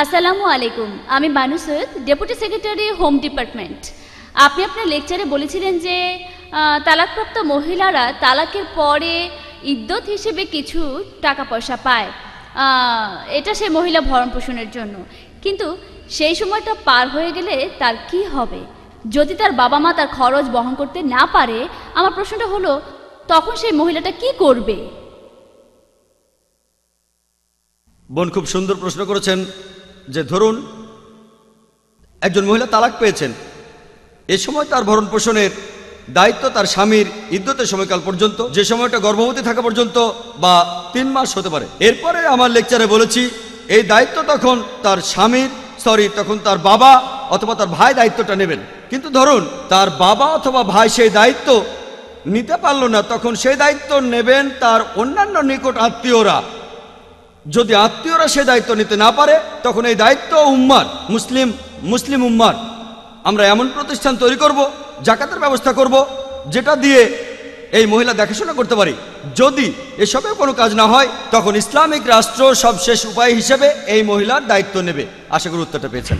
আসসালামু আলাইকুম, আমি Banu Syed deputy secretary home department আপনি আপনার লেকচারে বলেছিলেন যে তালাকপ্রাপ্ত মহিলারা তালাকের পরে ইদ্যত হিসেবে কিছু টাকা পয়সা পায় এটা সে মহিলা ভরণ পোষণের জন্য। কিন্তু সেই সময়টা পার হয়ে গেলে তার কি হবে? যদি তার বাবা মা তার খরচ বহন করতে না পারে, আমার প্রশ্নটা হলো, তখন সেই মহিলাটা কি করবে? বোন, খুব সুন্দর প্রশ্ন করেছেন। যে ধরুন, একজন মহিলা তালাক পেয়েছেন। এ সময় তার ভরণ পোষণের দায়িত্ব তার স্বামীর ইদ্যতের সময়কাল পর্যন্ত, যে সময়টা গর্ভবতী থাকা পর্যন্ত বা তিন মাস হতে পারে। এরপরে আমার লেকচারে বলেছি, এই দায়িত্ব তখন তার স্বামীর, সরি, তখন তার বাবা অথবা তার ভাই দায়িত্বটা নেবেন। কিন্তু ধরুন, তার বাবা অথবা ভাই সেই দায়িত্ব নিতে পারল না, তখন সেই দায়িত্ব নেবেন তার অন্যান্য নিকট আত্মীয়রা। যদি আত্মীয়রা সে দায়িত্ব নিতে না পারে, তখন এই দায়িত্ব উম্মার, মুসলিম মুসলিম উম্মার। আমরা এমন প্রতিষ্ঠান তৈরি করব, জাকাতের ব্যবস্থা করব, যেটা দিয়ে এই মহিলা দেখাশোনা করতে পারি। যদি এসবে কোনো কাজ না হয়, তখন ইসলামিক রাষ্ট্র সবশেষ উপায় হিসেবে এই মহিলার দায়িত্ব নেবে। আশা করি উত্তরটা পেয়েছেন।